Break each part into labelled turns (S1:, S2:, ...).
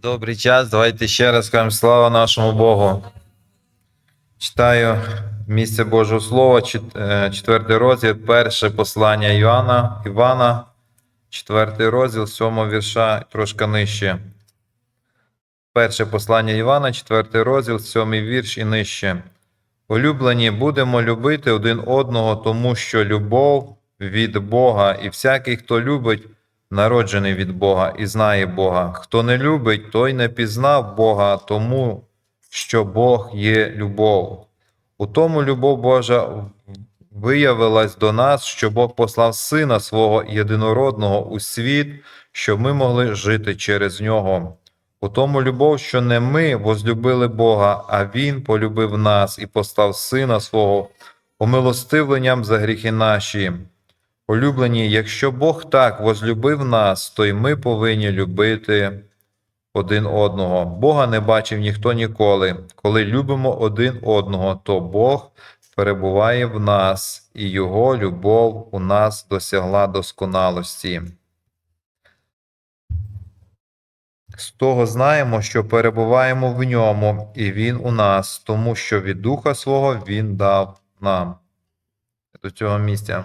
S1: Добрий час. Давайте ще раз кажемо слава нашому Богу. Читаю місце Божого Слова, е, четвертий розділ, перше послання Іоанна, Івана, четвертий розділ, сьомого вірша, трошки нижче. Перше послання Івана, четвертий розділ, сьомий вірш і нижче. Улюблені, будемо любити один одного, тому що любов від Бога, і всякий, хто любить, народжений від Бога і знає Бога. Хто не любить, той не пізнав Бога, тому що Бог є любов. У тому любов Божа виявилась до нас, що Бог послав Сина свого єдинородного у світ, щоб ми могли жити через нього. У тому любов, що не ми возлюбили Бога, а Він полюбив нас і послав Сина свого умилостивленням за гріхи наші. Улюблені, якщо Бог так возлюбив нас, то й ми повинні любити один одного. Бога не бачив ніхто ніколи. Коли любимо один одного, то Бог перебуває в нас, і Його любов у нас досягла досконалості. З того знаємо, що перебуваємо в ньому, і Він у нас, тому що від Духа свого Він дав нам. До цього місця.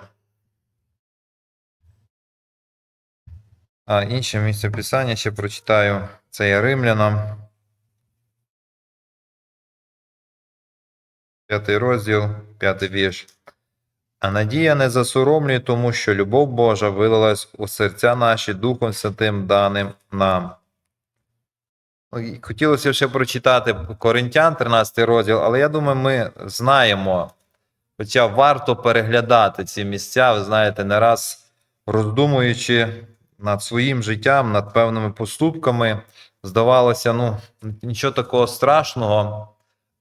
S1: Інше місце писання ще прочитаю. Це є Римлянам. П'ятий розділ, п'ятий вірш. А надія не засоромлює, тому що любов Божа вилилась у серця наші Духом Святим даним нам. Хотілося ще прочитати Коринтян, 13 розділ, але я думаю, ми знаємо. Хоча варто переглядати ці місця, ви знаєте, не раз роздумуючи над своїм життям, над певними поступками, здавалося, ну, нічого такого страшного.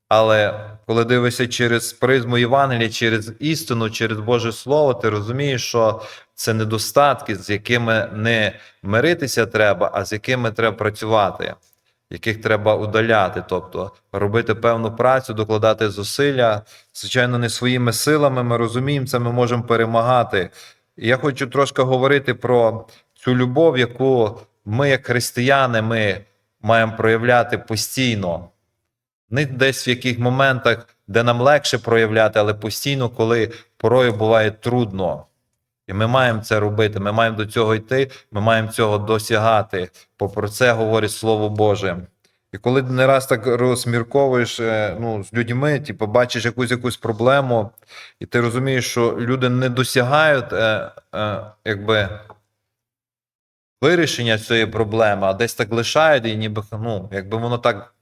S1: Але коли дивишся через призму Євангелія, через істину, через Боже Слово, ти розумієш, що це недостатки, з якими не миритися треба, а з якими треба працювати, яких треба удаляти, тобто робити певну працю, докладати зусилля. Звичайно, не своїми силами ми розуміємо, це ми можемо перемагати. Я хочу трошки говорити про цю любов, яку ми, як християни, ми маємо проявляти постійно. Не десь в яких моментах, де нам легше проявляти, але постійно, коли порою буває трудно. І ми маємо це робити, ми маємо до цього йти, ми маємо цього досягати. Бо про це говорить Слово Боже. І коли не раз так розмірковуєш е, ну, з людьми, типу, бачиш якусь якусь проблему, і ти розумієш, що люди не досягають е, е, якби, вирішення цієї проблеми, а десь так лишають, і ніби ну, якби воно так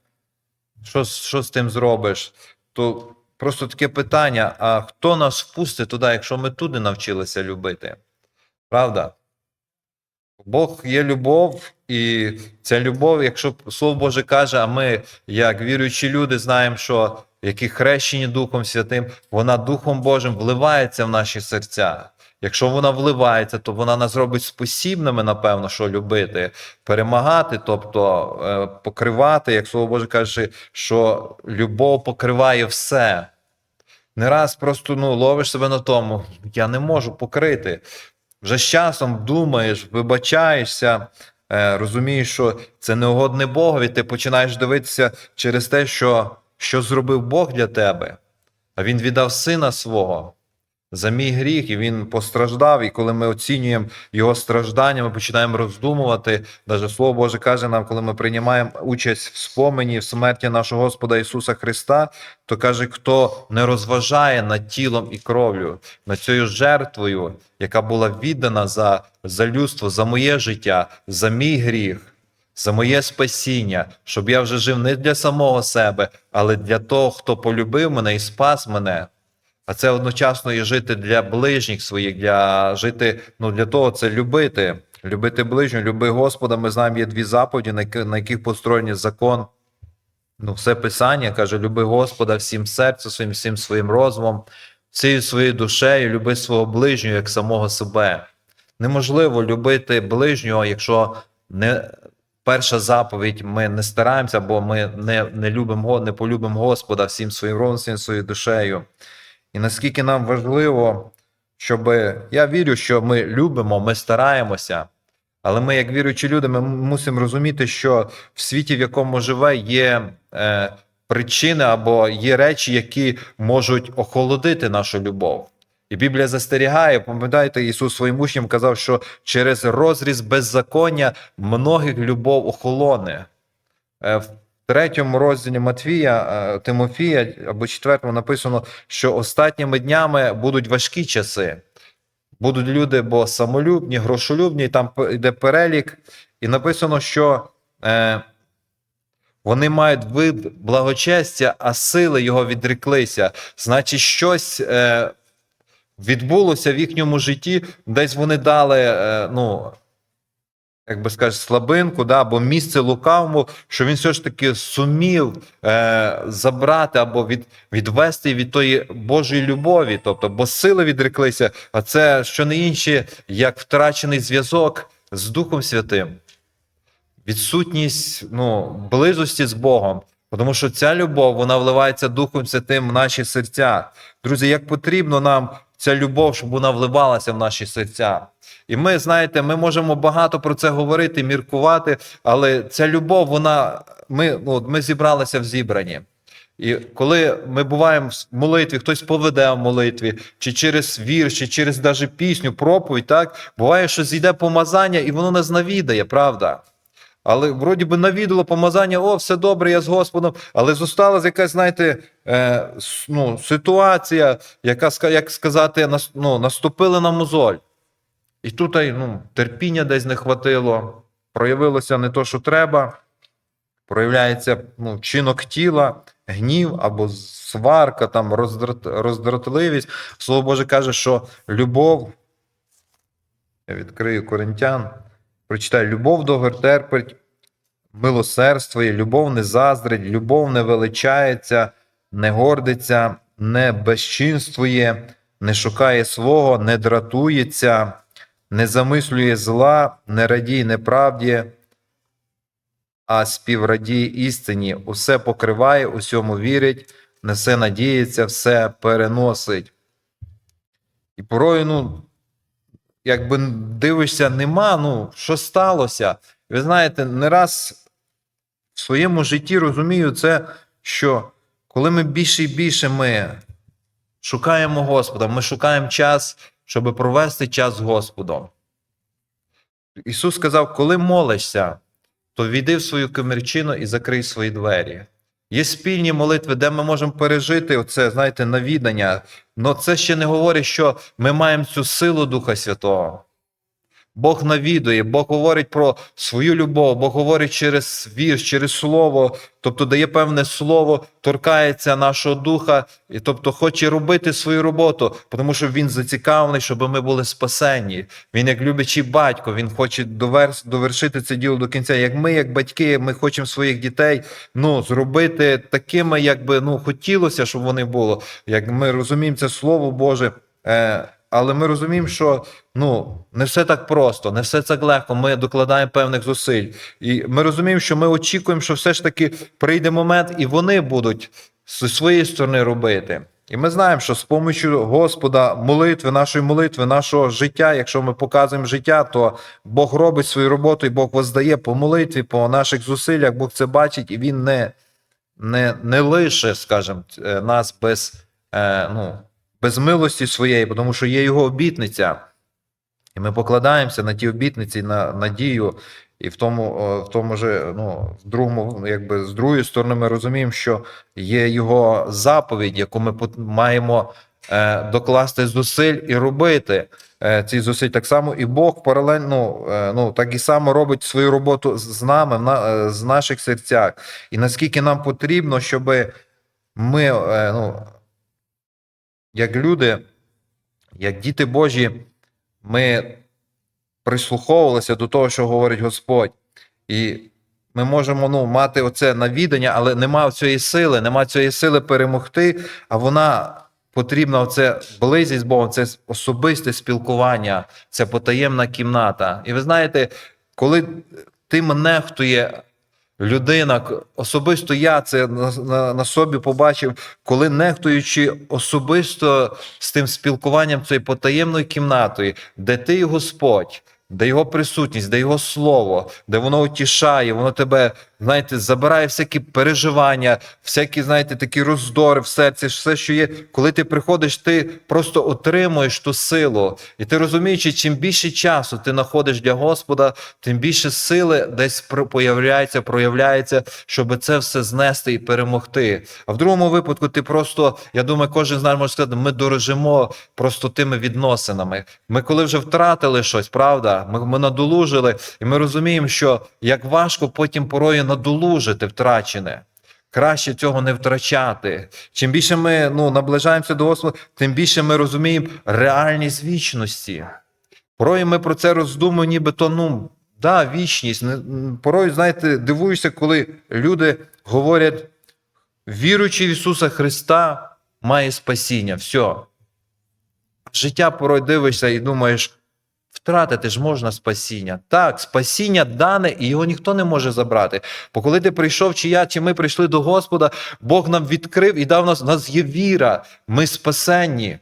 S1: що, що з тим зробиш? То просто таке питання: а хто нас впустить туди, якщо ми туди навчилися любити? Правда? Бог є любов, і ця любов, якщо Слово Боже каже, а ми, як віруючі люди, знаємо, що які хрещені Духом Святим, вона Духом Божим вливається в наші серця. Якщо вона вливається, то вона нас робить спосібними, напевно, що любити, перемагати, тобто е, покривати, як Слово Боже каже, що любов покриває все. Не раз просто ну, ловиш себе на тому, я не можу покрити. Вже з часом думаєш, вибачаєшся, е, розумієш, що це не угодне Богові, ти починаєш дивитися через те, що, що зробив Бог для тебе. А Він віддав сина свого за мій гріх, і він постраждав. І коли ми оцінюємо його страждання, ми починаємо роздумувати. Даже Слово Боже каже нам, коли ми приймаємо участь в спомені в смерті нашого Господа Ісуса Христа, то каже, хто не розважає над тілом і кров'ю, над цією жертвою, яка була віддана за, за людство, за моє життя, за мій гріх. За моє спасіння, щоб я вже жив не для самого себе, але для того, хто полюбив мене і спас мене. А це одночасно і жити для ближніх своїх, для жити, ну для того це любити, любити ближнього, люби Господа. Ми знаємо, є дві заповіді, на яких построєний закон. Ну, все писання каже: люби Господа всім серцем своїм, всім своїм розумом, всією своєю душею, люби свого ближнього як самого себе. Неможливо любити ближнього, якщо не перша заповідь ми не стараємося, бо ми не, не любимо, не полюбимо Господа всім своїм розумом, всім своєю душею. І наскільки нам важливо, щоб я вірю, що ми любимо, ми стараємося, Але ми, як віруючі люди, ми мусимо розуміти, що в світі, в якому живе, є е, причини або є речі, які можуть охолодити нашу любов. І Біблія застерігає, пам'ятаєте, Ісус своїм учням казав, що через розріз беззаконня многих любов охолоне. Третьому розділі Матвія, е, Тимофія або четвертому написано, що останніми днями будуть важкі часи. Будуть люди, бо самолюбні, грошолюбні, там йде перелік, і написано, що е, вони мають вид благочестя, а сили його відреклися. Значить, щось е, відбулося в їхньому житті, десь вони дали, е, ну, як би скажеш, слабинку, да, або місце лукавому, що він все ж таки сумів е, забрати або від, відвести від тої Божої любові, тобто, бо сили відреклися, а це що не інше, як втрачений зв'язок з Духом Святим, відсутність ну, близості з Богом. Тому що ця любов вона вливається Духом Святим в наші серця. Друзі, як потрібно нам ця любов, щоб вона вливалася в наші серця. І ми, знаєте, ми можемо багато про це говорити, міркувати, але ця любов, вона ми, от ми зібралися в зібранні. І коли ми буваємо в молитві, хтось поведе в молитві, чи через вірш, чи через даже пісню, проповідь, так буває, що зійде помазання, і воно нас навідає, правда. Але вроді би навідало помазання, о, все добре, я з Господом. Але зосталась якась, знаєте, е, ну, ситуація, яка, як сказати, ну, наступили на мозоль. І тут ну, терпіння десь не хватило, проявилося не то, що треба, проявляється ну, чинок тіла, гнів або сварка, там, роздрат, роздратливість. Слово Боже каже, що любов, я відкрию Коринтян, прочитаю, любов довго терпить, милосердствує, любов не заздрить, любов не величається, не гордиться, не безчинствує, не шукає свого, не дратується, не замислює зла, не радіє неправді, а співрадіє істині, усе покриває, усьому вірить, несе надіється, все переносить. І порою, ну, якби дивишся, нема, ну, що сталося? Ви знаєте, не раз в своєму житті розумію це, що коли ми більше і більше ми шукаємо Господа, ми шукаємо час, щоб провести час з Господом. Ісус сказав, коли молишся, то війди в свою комірчину і закрий свої двері. Є спільні молитви, де ми можемо пережити оце, знаєте, навідання. Але це ще не говорить, що ми маємо цю силу Духа Святого. Бог навідує, Бог говорить про свою любов, Бог говорить через вірш, через слово, тобто дає певне слово, торкається нашого духа, і тобто хоче робити свою роботу, тому що він зацікавлений, щоб ми були спасені. Він, як любячий батько, він хоче довер- довершити це діло до кінця. Як ми, як батьки, ми хочемо своїх дітей ну, зробити такими, як би ну, хотілося, щоб вони були. Як ми розуміємо, це слово Боже. Е, але ми розуміємо, що ну не все так просто, не все так легко. Ми докладаємо певних зусиль. І ми розуміємо, що ми очікуємо, що все ж таки прийде момент, і вони будуть зі своєї сторони робити. І ми знаємо, що з помощю Господа, молитви, нашої молитви, нашого життя, якщо ми показуємо життя, то Бог робить свою роботу, і Бог воздає по молитві, по наших зусиллях, Бог це бачить, і Він не, не, не лише, скажімо, е, нас без, е, ну, без милості своєї, тому що є його обітниця. І ми покладаємося на ті обітниці, на надію. І в тому, о, в тому же, ну, в другому, якби з другої сторони, ми розуміємо, що є його заповідь, яку ми маємо е, докласти зусиль і робити е, ці зусиль. Так само і Бог паралельно, е, ну так і само робить свою роботу з- нами, на, е, з наших серцях. І наскільки нам потрібно, щоб ми, е, ну, як люди, як діти Божі, ми прислуховувалися до того, що говорить Господь. І ми можемо ну, мати оце навідання, але нема цієї сили, нема цієї сили перемогти, а вона потрібна оце близькість з Богом, це особисте спілкування, це потаємна кімната. І ви знаєте, коли тим нехтує людина, особисто я це на, на, на собі побачив, коли нехтуючи особисто з тим спілкуванням цією потаємною кімнатою, де ти Господь, де його присутність, де його слово, де воно утішає, воно тебе, знаєте, забирає всякі переживання, всякі, знаєте, такі роздори в серці, все, що є. Коли ти приходиш, ти просто отримуєш ту силу. І ти розумієш, чим більше часу ти знаходиш для Господа, тим більше сили десь появляється, проявляється, щоб це все знести і перемогти. А в другому випадку ти просто, я думаю, кожен з нас може сказати, ми дорожимо просто тими відносинами. Ми коли вже втратили щось, правда, ми, ми надолужили, і ми розуміємо, що як важко потім порою надолужити втрачене. Краще цього не втрачати. Чим більше ми ну, наближаємося до Господа, тим більше ми розуміємо реальність вічності. Порой ми про це роздумуємо, ніби то, ну, да, вічність. Порой, знаєте, дивуюся, коли люди говорять, віруючи в Ісуса Христа, має спасіння. Все. Життя порой дивишся і думаєш, втратити ж можна спасіння. Так, спасіння дане, і його ніхто не може забрати. Бо коли ти прийшов, чи я, чи ми прийшли до Господа, Бог нам відкрив і дав нас, у нас є віра, ми спасенні.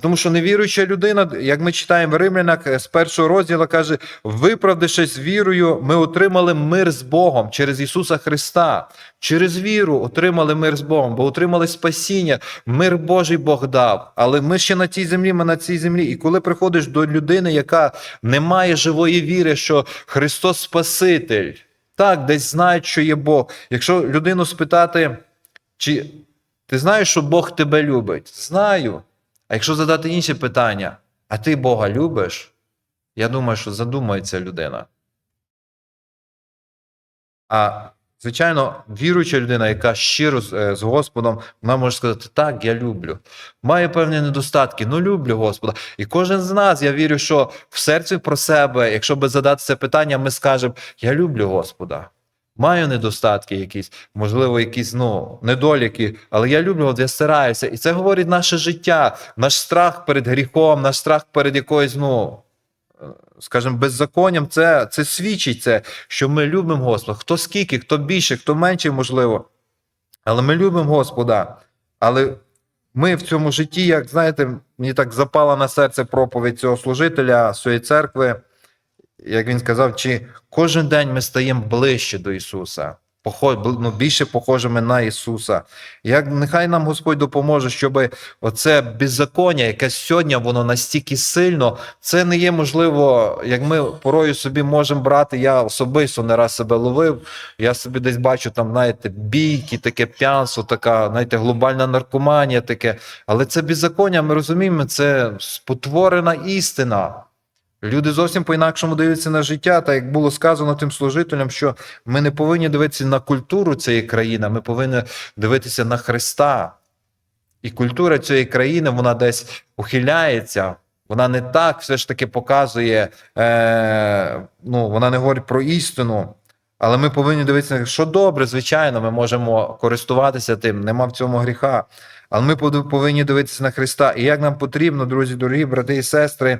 S1: Тому що невіруюча людина, як ми читаємо в Римлянах е, з першого розділу, каже: виправдавшись вірою, ми отримали мир з Богом через Ісуса Христа. Через віру отримали мир з Богом, бо отримали спасіння, мир Божий Бог дав. Але ми ще на цій землі, ми на цій землі. І коли приходиш до людини, яка не має живої віри, що Христос Спаситель, так, десь знають, що є Бог. Якщо людину спитати, чи ти знаєш, що Бог тебе любить? Знаю. А якщо задати інше питання, а ти Бога любиш? Я думаю, що задумається людина. А звичайно, віруюча людина, яка щиро з, е, Господом, вона може сказати: так, я люблю. Має певні недостатки, ну люблю Господа. І кожен з нас, я вірю, що в серці про себе, якщо би задати це питання, ми скажемо: Я люблю Господа. Маю недостатки якісь, можливо, якісь ну, недоліки, але я люблю, от я стараюся. І це говорить наше життя, наш страх перед гріхом, наш страх перед якоюсь, ну, е, скажімо, беззаконням. Це, це свідчить це, що ми любимо Господа. Хто скільки, хто більше, хто менше, можливо. Але ми любимо Господа. Але ми в цьому житті, як знаєте, мені так запала на серце проповідь цього служителя, своєї церкви як він сказав, чи кожен день ми стаємо ближче до Ісуса, ну, більше похожими на Ісуса. Як нехай нам Господь допоможе, щоб оце беззаконня, яке сьогодні воно настільки сильно, це не є можливо, як ми порою собі можемо брати. Я особисто не раз себе ловив. Я собі десь бачу там, знаєте, бійки, таке п'янство, така, знаєте, глобальна наркоманія, таке. Але це беззаконня, ми розуміємо, це спотворена істина. Люди зовсім по-інакшому дивляться на життя, так як було сказано тим служителям, що ми не повинні дивитися на культуру цієї країни, ми повинні дивитися на Христа. І культура цієї країни вона десь ухиляється, вона не так все ж таки показує, е, ну, вона не говорить про істину. Але ми повинні дивитися, що добре, звичайно, ми можемо користуватися тим, нема в цьому гріха. Але ми повинні дивитися на Христа. І як нам потрібно, друзі, дорогі брати і сестри,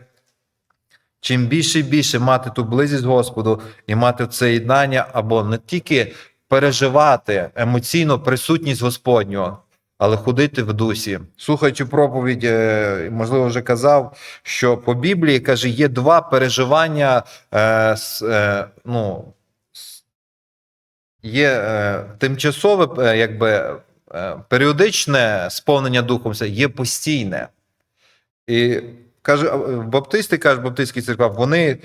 S1: чим більше і більше мати ту близість Господу і мати це єднання, або не тільки переживати емоційно присутність Господнього, але ходити в дусі. Слухаючи проповідь, е, можливо, вже казав, що по Біблії каже, є два переживання. Е, е, ну, Є е, тимчасове, е, якби е, періодичне сповнення Духом, є постійне. І каже, Баптисти, каже, Баптистські церква, вони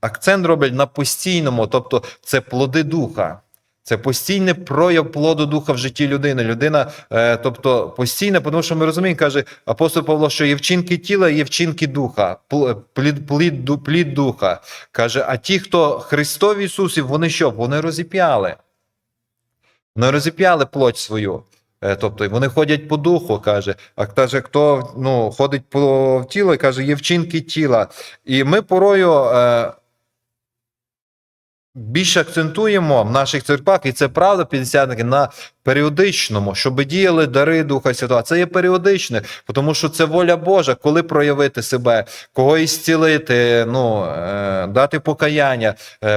S1: акцент роблять на постійному, тобто це плоди духа. Це постійний прояв плоду духа в житті людини. Людина, е, тобто постійне, тому що ми розуміємо, каже апостол Павло, що є вчинки тіла, є вчинки духа, плід, плід, плід духа. Каже, а ті, хто Христові Ісусі, вони що? Вони розіп'яли. Вони розіп'яли плоть свою. Е, Тобто вони ходять по духу, каже. А каже, хто ну, ходить по тілу, каже, є вчинки тіла. І ми порою е, більше акцентуємо в наших церквах, і це правда, п'ятдесятники, на періодичному, щоб діяли дари Духа Святого. Це є періодичне, тому що це воля Божа, коли проявити себе, кого ісцілити, ну, е, дати покаяння,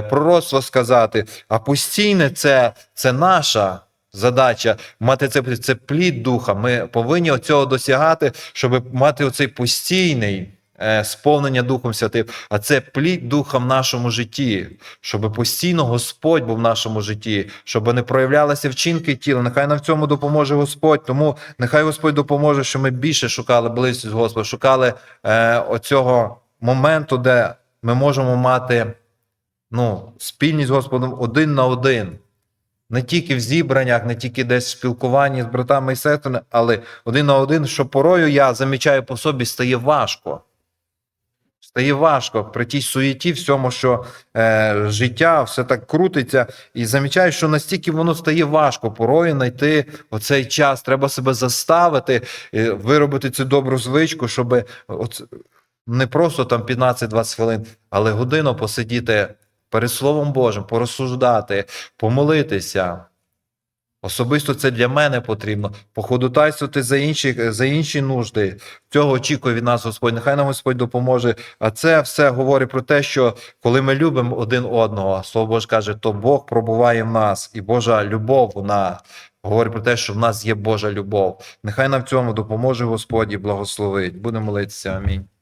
S1: пророцтво сказати. А постійне це, це наша. Задача мати це, це плід духа. Ми повинні цього досягати, щоб мати оцей постійний е, сповнення Духом Святим, а це плід Духа в нашому житті, щоб постійно Господь був в нашому житті, щоб не проявлялися вчинки тіла. Нехай нам в цьому допоможе Господь. Тому нехай Господь допоможе, щоб ми більше шукали близькість Господа, шукали е, оцього моменту, де ми можемо мати ну, спільність з Господом один на один. Не тільки в зібраннях, не тільки десь в спілкуванні з братами і сестрами, але один на один, що порою я замічаю по собі, стає важко. Стає важко при тій суєті, всьому, що е, життя все так крутиться, і замічаю, що настільки воно стає важко порою знайти оцей час. Треба себе заставити, е, виробити цю добру звичку, щоб от, не просто там 15-20 хвилин, але годину посидіти перед Словом Божим, порозсуждати, помолитися. Особисто це для мене потрібно. Походутайствувати за інші, за інші нужди. Цього очікує від нас Господь. Нехай нам Господь допоможе. А це все говорить про те, що коли ми любимо один одного, Слово Боже каже, то Бог пробуває в нас, і Божа любов вона говорить про те, що в нас є Божа любов. Нехай нам в цьому допоможе Господь і благословить. Будемо молитися. Амінь.